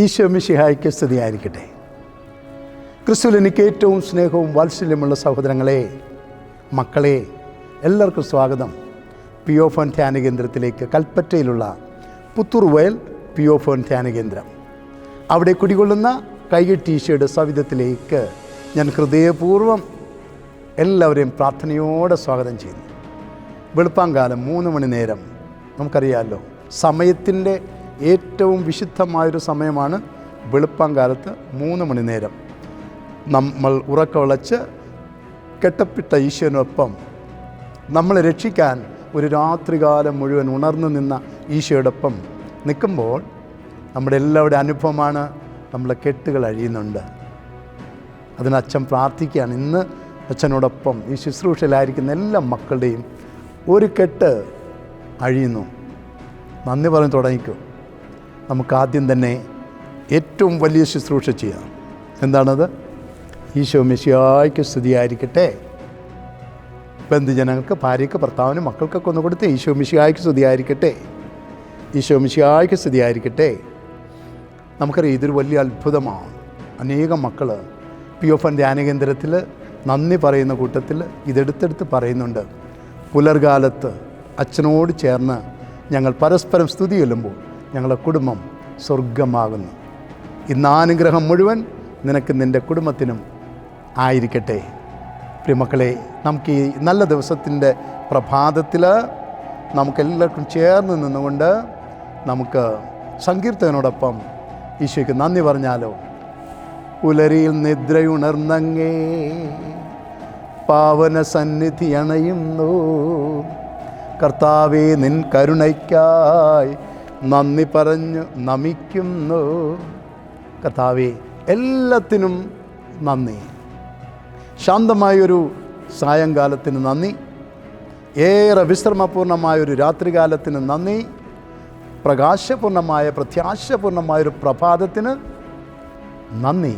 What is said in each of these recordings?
ഈശോ സ്ഥിതിയായിരിക്കട്ടെ ക്രിസ്തുവിൽ എനിക്ക് ഏറ്റവും സ്നേഹവും വാത്സല്യമുള്ള സഹോദരങ്ങളെ മക്കളെ എല്ലാവർക്കും സ്വാഗതം. പി ഒ ഫോൺ ധ്യാന കേന്ദ്രത്തിലേക്ക് കൽപ്പറ്റയിലുള്ള പുത്തൂർ വയൽ പി ഒ ഫോൺ ധ്യാന കേന്ദ്രം. അവിടെ കുടികൊള്ളുന്ന കൈകെട്ടി ഈശോയുടെ സവിധത്തിലേക്ക് ഞാൻ ഹൃദയപൂർവം എല്ലാവരെയും പ്രാർത്ഥനയോടെ സ്വാഗതം ചെയ്യുന്നു. വെളുപ്പാങ്കാലം മൂന്ന് മണി നേരം നമുക്കറിയാമല്ലോ സമയത്തിന്റെ ഏറ്റവും വിശുദ്ധമായൊരു സമയമാണ് വെളുപ്പാങ്കാലത്ത് മൂന്ന് മണി നേരം. നമ്മൾ ഉറക്കവിളച്ച് കെട്ടപ്പെട്ട ഈശോനൊപ്പം നമ്മളെ രക്ഷിക്കാൻ ഒരു രാത്രികാലം മുഴുവൻ ഉണർന്നു നിന്ന ഈശോയോടൊപ്പം നിൽക്കുമ്പോൾ നമ്മുടെ എല്ലാവരുടെ അനുഭവമാണ് നമ്മളെ കെട്ടുകൾ അഴിയുന്നുണ്ട്. അതിന് അച്ഛൻ പ്രാർത്ഥിക്കുകയാണ്. ഇന്ന് അച്ഛനോടൊപ്പം ഈ ശുശ്രൂഷയിലായിരിക്കുന്ന എല്ലാ മക്കളുടെയും ഒരു കെട്ട് അഴിയുന്നു. നന്ദി പറഞ്ഞ് തുടങ്ങിക്കും. നമുക്ക് ആദ്യം തന്നെ ഏറ്റവും വലിയ ശുശ്രൂഷ ചെയ്യാം. എന്താണത്? ഈശോ മെസ്സിയായ്ക്ക് സ്തുതിയായിരിക്കട്ടെ. ബന്ധുജനങ്ങൾക്ക് ഭാര്യയ്ക്ക് ഭർത്താവിനും മക്കൾക്കൊക്കെ ഒന്ന് കൊടുത്ത് ഈശോ മിശിയായ്ക്ക് സ്തുതിയായിരിക്കട്ടെ. ഈശോ മിശിയായ്ക്ക് സ്തുതിയായിരിക്കട്ടെ. നമുക്കറിയാം ഇതൊരു വലിയ അത്ഭുതമാണ്. അനേകം മക്കൾ പി ഒ എൻ ധ്യാനകേന്ദ്രത്തിൽ നന്ദി പറയുന്ന കൂട്ടത്തിൽ ഇതെടുത്തെടുത്ത് പറയുന്നുണ്ട്. പുലർകാലത്ത് അച്ഛനോട് ചേർന്ന് ഞങ്ങൾ പരസ്പരം സ്തുതി ചൊല്ലുമ്പോൾ ഞങ്ങളുടെ കുടുംബം സ്വർഗമാകുന്നു. ഇന്ന് അനുഗ്രഹം മുഴുവൻ നിനക്ക് നിന്റെ കുടുംബത്തിനും ആയിരിക്കട്ടെ. പ്രിയമക്കളെ നമുക്ക് ഈ നല്ല ദിവസത്തിന്റെ പ്രഭാതത്തിൽ നമുക്കെല്ലാവർക്കും ചേർന്ന് നിന്നുകൊണ്ട് നമുക്ക് സങ്കീർത്തനോടൊപ്പം ഈശോയ്ക്ക് നന്ദി പറഞ്ഞാലോ? ഉലരിയിൽ നിദ്രയുണർന്നങ്ങേ പാവന സന്നിധി അണയുന്നു. കർത്താവേ നിൻ കരുണയ്ക്കായി നന്ദി പറഞ്ഞു നമിക്കുന്നു. കർത്താവെ എല്ലാത്തിനും നന്ദി. ശാന്തമായൊരു സായങ്കാലത്തിന് നന്ദി. ഏറെ വിശ്രമപൂർണമായൊരു രാത്രികാലത്തിന് നന്ദി. പ്രകാശപൂർണമായ പ്രത്യാശപൂർണമായൊരു പ്രഭാതത്തിന് നന്ദി.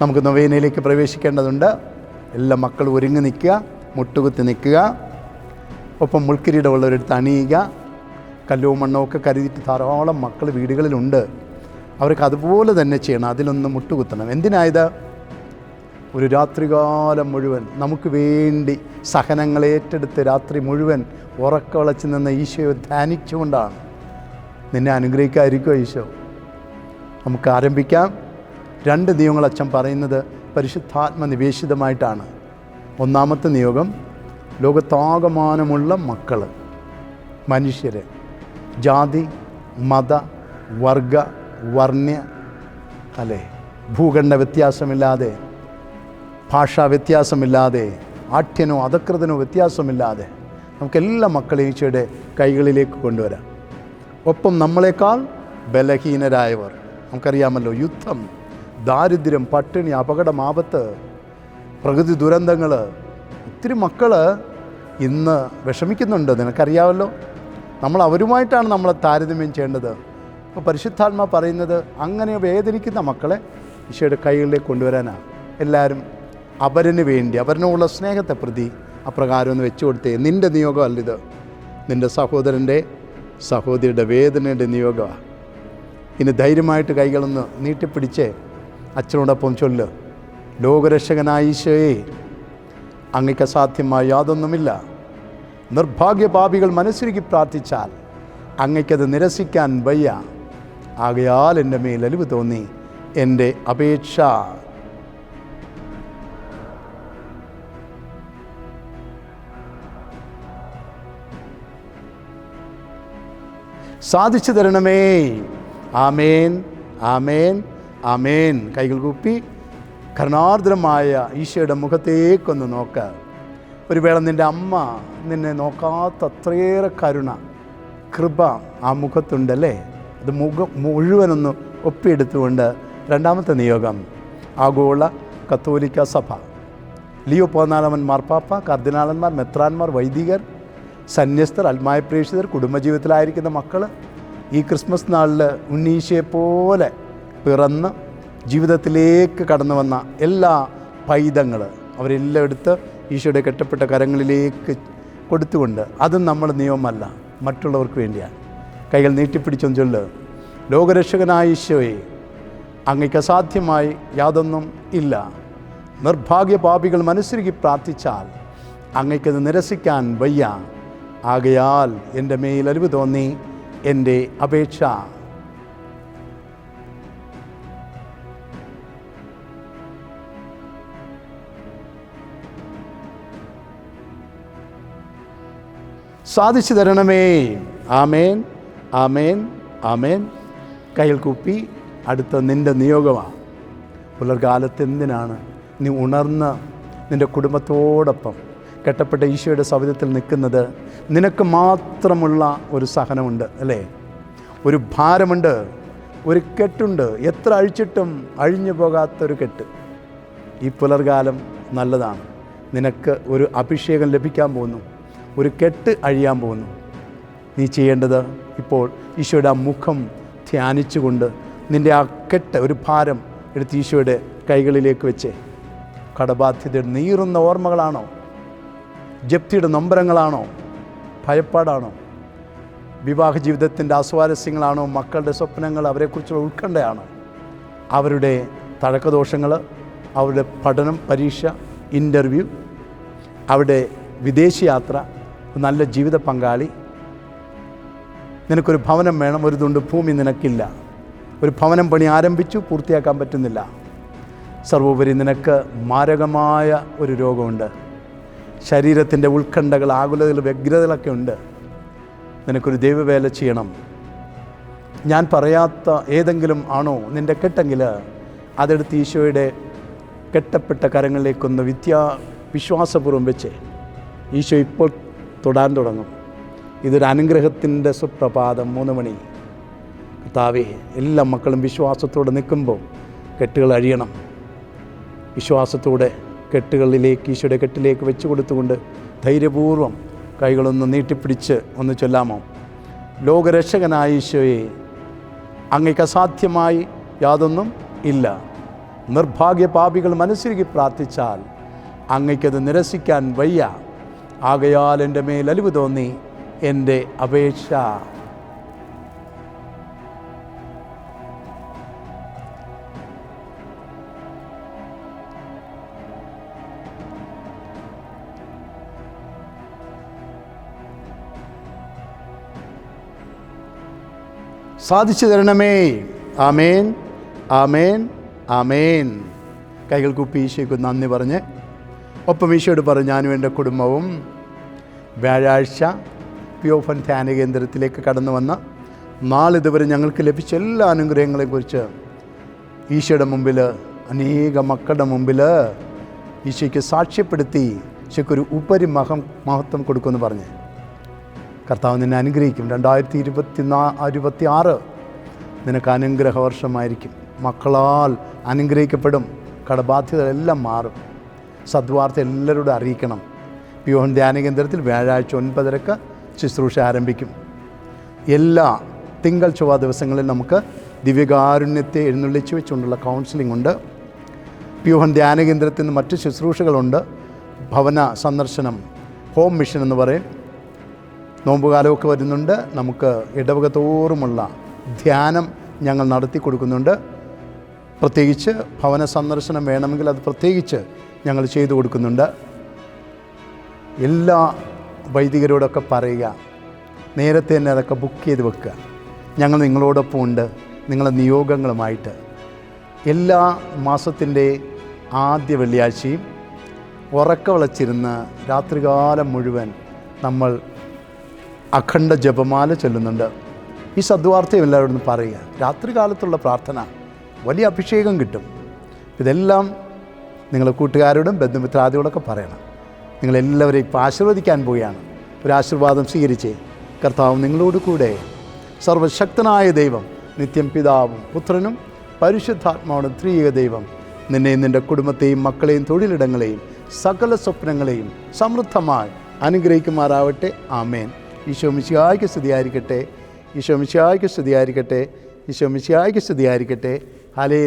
നമുക്ക് നൊവേനയിലേക്ക് പ്രവേശിക്കേണ്ടതുണ്ട്. എല്ലാ മക്കളും ഒരുങ്ങി നിൽക്കുക മുട്ടുകുത്തി നിൽക്കുക. ഒപ്പം മുൾക്കിരീടമുള്ളവരെടുത്ത് അണിയുക കല്ലവും മണ്ണോ ഒക്കെ കരുതിയിട്ട് ധാരാളം മക്കൾ വീടുകളിലുണ്ട്. അവർക്ക് അതുപോലെ തന്നെ ചെയ്യണം. അതിലൊന്ന് മുട്ടുകുത്തണം. എന്തിനായത്? ഒരു രാത്രികാലം മുഴുവൻ നമുക്ക് വേണ്ടി സഹനങ്ങൾ ഏറ്റെടുത്ത് രാത്രി മുഴുവൻ ഉറക്കവളച്ച് നിന്ന് ഈശോയെ ധ്യാനിച്ചുകൊണ്ടാണ്. നിന്നെ അനുഗ്രഹിക്കാതിരിക്കുമോ ഈശോ? നമുക്ക് ആരംഭിക്കാം. രണ്ട് നിയമങ്ങൾ അച്ഛൻ പറയുന്നത് പരിശുദ്ധാത്മ നിവേശിതമായിട്ടാണ് ഒന്നാമത്തെ നിയോഗം ലോകത്താകമാനമുള്ള മക്കൾ മനുഷ്യർ ജാതി മത വർഗ വർണ്യ അല്ലേ? ഭൂഖണ്ഡ വ്യത്യാസമില്ലാതെ ഭാഷാ വ്യത്യാസമില്ലാതെ ആഠ്യനോ അധകൃതനോ വ്യത്യാസമില്ലാതെ നമുക്കെല്ലാ മക്കളെയും ഈശോയുടെ കൈകളിലേക്ക് കൊണ്ടുവരാം. ഒപ്പം നമ്മളെക്കാൾ ബലഹീനരായവർ. നമുക്കറിയാമല്ലോ യുദ്ധം ദാരിദ്ര്യം പട്ടിണി അപകടം ആപത്ത് പ്രകൃതി ദുരന്തങ്ങൾ ഒത്തിരി മക്കൾ ഇന്ന് വിഷമിക്കുന്നുണ്ട്. നിനക്കറിയാമല്ലോ? നമ്മൾ അവരുമായിട്ടാണ് നമ്മളെ താരതമ്യം ചെയ്യേണ്ടത്. അപ്പോൾ പരിശുദ്ധാത്മ പറയുന്നത് അങ്ങനെ വേദനിക്കുന്ന മക്കളെ ഈശോയുടെ കൈകളിലേക്ക് കൊണ്ടുവരാനാണ് എല്ലാവരും അവരന് വേണ്ടി അവരനോടുള്ള സ്നേഹത്തെ പ്രതി അപ്രകാരം ഒന്ന് വെച്ചു കൊടുത്തേ. നിന്റെ നിയോഗമല്ല ഇത്. നിന്റെ സഹോദരന്റെ സഹോദരിയുടെ വേദനയുടെ നിയോഗമാണ് ഇനി ധൈര്യമായിട്ട് കൈകളൊന്ന് നീട്ടിപ്പിടിച്ച്. അച്ഛനോടൊപ്പം ചൊല്ല്. ലോകരക്ഷകനായ ഈശോയെ അങ്ങക്ക് അസാധ്യമായ യാതൊന്നുമില്ല. നിർഭാഗ്യപാപികൾ മനസ്സിരുക്കി പ്രാർത്ഥിച്ചാൽ അങ്ങയ്ക്കത് നിരസിക്കാൻ വയ്യ. ആകയാൽ എന്റെ മേൽ അലിവ് തോന്നി. എന്റെ അപേക്ഷ. സാധിച്ചു തരണമേ. ആമേൻ ആമേൻ ആമേൻ. കൈകൾ കൂപ്പി കരുണാർദ്രമായ ഈശോയുടെ മുഖത്തേക്കൊന്ന് നോക്ക്. ഒരു വേള നിന്റെ അമ്മ നിന്നെ നോക്കാത്ത അത്രയേറെ കരുണ കൃപ ആ മുഖത്തുണ്ടല്ലേ? അത് മുഖം മുഴുവനൊന്ന് ഒപ്പിയെടുത്തുകൊണ്ട് രണ്ടാമത്തെ നിയോഗം ആഗോള കത്തോലിക്ക സഭ. ലിയോ പതിനാലാമൻ മാർപ്പാപ്പ കർദിനാളന്മാർ മെത്രാന്മാർ വൈദികർ സന്യസ്തർ അൽമായ പ്രേക്ഷിതർ കുടുംബജീവിതത്തിലായിരിക്കുന്ന മക്കൾ ഈ ക്രിസ്മസ് നാളിൽ ഉണ്ണീശയെ പോലെ പിറന്ന് ജീവിതത്തിലേക്ക് കടന്നു വന്ന എല്ലാ പൈതങ്ങൾ അവരെല്ലാം എടുത്ത് ഈശോയുടെ കെട്ടപ്പെട്ട കരങ്ങളിലേക്ക് കൊടുത്തുകൊണ്ട് അതും നമ്മൾ നിയമമല്ല മറ്റുള്ളവർക്ക് വേണ്ടിയാണ്. കൈകൾ നീട്ടിപ്പിടിച്ചൊന്ന് ചൊല്ല് ലോകരക്ഷകനായ ഈശോയെ അങ്ങയ്ക്ക് അസാധ്യമായി യാതൊന്നും ഇല്ല. നിർഭാഗ്യ പാപികൾ മനസ്സിരുക്കി പ്രാർത്ഥിച്ചാൽ അങ്ങയ്ക്കത് നിരസിക്കാൻ വയ്യ. ആകയാൽ എന്റെ മേൽ അലിവ് തോന്നി എന്റെ അപേക്ഷ സാധിച്ചു തരണമേ. ആമേൻ ആമേൻ ആമേൻ. കയ്യിൽ കുപ്പി അടുത്ത നിന്റെ നിയോഗമാണ് പുലർകാലത്ത് എന്തിനാണ് നീ ഉണർന്ന് നിന്റെ കുടുംബത്തോടൊപ്പം കെട്ടപ്പെട്ട ഈശോയുടെ സവിധത്തിൽ നിൽക്കുന്നത്? നിനക്ക് മാത്രമുള്ള ഒരു സഹനമുണ്ട് അല്ലേ? ഒരു ഭാരമുണ്ട് ഒരു കെട്ടുണ്ട്. എത്ര അഴിച്ചിട്ടും അഴിഞ്ഞു പോകാത്തൊരു കെട്ട്. ഈ പുലർകാലം നല്ലതാണ്. നിനക്ക് ഒരു അഭിഷേകം ലഭിക്കാൻ പോകുന്നു. ഒരു കെട്ട് അഴിയാൻ പോകുന്നു. നീ ചെയ്യേണ്ടത് ഇപ്പോൾ ഈശോയുടെ ആ മുഖം ധ്യാനിച്ചുകൊണ്ട് നിന്റെ ആ കെട്ട് ഒരു ഭാരം എടുത്ത് ഈശോയുടെ കൈകളിലേക്ക് വെച്ച്. കടബാധ്യതയുടെ നീറുന്ന ഓർമ്മകളാണോ? ജപ്തിയുടെ നൊമ്പരങ്ങളാണോ? ഭയപ്പാടാണോ? വിവാഹ ജീവിതത്തിന്റെ അസ്വാരസ്യങ്ങളാണോ മക്കളുടെ സ്വപ്നങ്ങൾ അവരെക്കുറിച്ചുള്ള ഉത്കണ്ഠയാണോ? അവരുടെ തഴക്കദോഷങ്ങൾ അവരുടെ പഠനം പരീക്ഷ ഇന്റർവ്യൂ അവരുടെ വിദേശയാത്ര നല്ല ജീവിത പങ്കാളി. നിനക്കൊരു ഭവനം വേണം ഒരു തുണ്ട് ഭൂമി നിനക്കില്ല. ഒരു ഭവനം പണി ആരംഭിച്ചു പൂർത്തിയാക്കാൻ പറ്റുന്നില്ല. സർവോപരി നിനക്ക് മാരകമായ ഒരു രോഗമുണ്ട്. ശരീരത്തിന്റെ ഉത്കണ്ഠകൾ ആകുലതകൾ വ്യഗ്രതകളൊക്കെ ഉണ്ട്. നിനക്കൊരു ദൈവവേല ചെയ്യണം. ഞാൻ പറയാത്ത ഏതെങ്കിലും ആണോ നിന്റെ കെട്ടെങ്കിൽ അതെടുത്ത് ഈശോയുടെ കെട്ടപ്പെട്ട കരങ്ങളിലേക്കൊന്ന് വിദ്യാ വിശ്വാസപൂർവം വെച്ച്. ഈശോ ഇപ്പോൾ തൊടാൻ തുടങ്ങും. ഇതൊരു അനുഗ്രഹത്തിന്റെ സുപ്രഭാതം. മൂന്ന് മണി. കർത്താവേ എല്ലാ മക്കളും വിശ്വാസത്തോടെ നിൽക്കുമ്പോൾ കെട്ടുകൾ അഴിയണം. വിശ്വാസത്തോടെ കെട്ടുകളിലേക്ക് ഈശോയുടെ കെട്ടിലേക്ക് വെച്ച് കൊടുത്തുകൊണ്ട് ധൈര്യപൂർവം കൈകളൊന്ന് നീട്ടിപ്പിടിച്ച് ഒന്ന് ചൊല്ലാമോ? ലോകരക്ഷകനായ ഈശോയെ അങ്ങയ്ക്ക് അസാധ്യമായി യാതൊന്നും ഇല്ല. നിർഭാഗ്യ പാപികൾ പ്രാർത്ഥിച്ചാൽ അങ്ങയ്ക്കത് നിരസിക്കാൻ വയ്യ. ആകയാൽ എന്റെ മേൽ അലിവ് തോന്നി എന്റെ അപേക്ഷ. സാധിച്ചു തരണമേ. ആമേൻ. ആമേൻ. ആമേൻ. കൈകൾ കുപ്പി ഈശോയ്ക്ക് നന്ദി പറഞ്ഞ് ഒപ്പം ഈശോയോട് പറഞ്ഞു ഞാനും എന്റെ കുടുംബവും വ്യാഴാഴ്ച പിയോഫൻ ധ്യാന കേന്ദ്രത്തിലേക്ക് കടന്നു വന്ന നാളിതുവരെ ഞങ്ങൾക്ക് ലഭിച്ച എല്ലാ അനുഗ്രഹങ്ങളെക്കുറിച്ച് ഈശോയുടെ മുമ്പിൽ അനേക മക്കളുടെ മുമ്പിൽ ഈശോയ്ക്ക് സാക്ഷ്യപ്പെടുത്തി ഈശോയ്ക്കൊരു ഉപരി മഹം മഹത്വം കൊടുക്കുമെന്ന് പറഞ്ഞ്. കർത്താവ് നിന്നെ അനുഗ്രഹിക്കും. രണ്ടായിരത്തി ഇരുപത്തി നാ ഇരുപത്തി ആറ് നിനക്ക് അനുഗ്രഹ വർഷമായിരിക്കും. മക്കളാൽ അനുഗ്രഹിക്കപ്പെടും. കടബാധ്യതകളെല്ലാം മാറും. സദ്വാർത്ത എല്ലാവരോടും അറിയിക്കണം. പിയോൺ ധ്യാന കേന്ദ്രത്തിൽ വ്യാഴാഴ്ച ഒൻപതരക്ക് ശുശ്രൂഷ ആരംഭിക്കും. എല്ലാ തിങ്കൾ ചൊവ്വ ദിവസങ്ങളിൽ നമുക്ക് ദിവ്യകാരുണ്യത്തെ എഴുന്നള്ളിച്ച് വെച്ചുകൊണ്ടുള്ള കൗൺസിലിംഗ് ഉണ്ട്. പ്യൂഹൻ ധ്യാന കേന്ദ്രത്തിൽ നിന്ന് മറ്റ് ശുശ്രൂഷകളുണ്ട്. ഭവന സന്ദർശനം ഹോം മിഷൻ എന്ന് പറയും. നോമ്പുകാലമൊക്കെ വരുന്നുണ്ട്. നമുക്ക് ഇടവക തോറുമുള്ള ധ്യാനം ഞങ്ങൾ നടത്തി കൊടുക്കുന്നുണ്ട്. പ്രത്യേകിച്ച് ഭവന സന്ദർശനം വേണമെങ്കിൽ അത് പ്രത്യേകിച്ച് ഞങ്ങൾ ചെയ്തു കൊടുക്കുന്നുണ്ട്. എല്ലാ വൈദികരോടൊക്കെ പറയുക നേരത്തെ തന്നെ അതൊക്കെ ബുക്ക് ചെയ്ത് വെക്കുക. ഞങ്ങൾ നിങ്ങളോടൊപ്പം ഉണ്ട് നിങ്ങളുടെ നിയോഗങ്ങളുമായിട്ട്. എല്ലാ മാസത്തിന്റെ ആദ്യ വെള്ളിയാഴ്ചയും ഉറക്ക വളച്ചിരുന്ന് രാത്രികാലം മുഴുവൻ നമ്മൾ അഖണ്ഡ ജപമാല ചൊല്ലുന്നുണ്ട്. ഈ സദ്വാർത്ഥയും എല്ലാവരോടും പറയുക. രാത്രികാലത്തുള്ള പ്രാർത്ഥന വലിയ അഭിഷേകം കിട്ടും. ഇതെല്ലാം നിങ്ങളുടെ കൂട്ടുകാരോടും ബന്ധുമിത്രാദികളൊക്കെ പറയണം. നിങ്ങളെല്ലാവരെയും ഇപ്പോൾ ആശീർവദിക്കാൻ പോവുകയാണ്. ഒരു ആശീർവാദം സ്വീകരിച്ച് കർത്താവ് നിങ്ങളോട് കൂടെ സർവശക്തനായ ദൈവം നിത്യം പിതാവും പുത്രനും പരിശുദ്ധാത്മാവും ത്രീക ദൈവം നിന്നെയും നിന്റെ കുടുംബത്തെയും മക്കളെയും തൊഴിലിടങ്ങളെയും സകല സ്വപ്നങ്ങളെയും സമൃദ്ധമായി അനുഗ്രഹിക്കുമാറാവട്ടെ. ആമേൻ. ഈശോ മിശിയായ്ക്ക് സ്തുതിയായിരിക്കട്ടെ. ഈശോ മിശിയായ്ക്ക് സ്തുതിയായിരിക്കട്ടെ. ഈശോ മിശിയായ്ക്ക് സ്തുതിയായിരിക്കട്ടെ. ഹലേ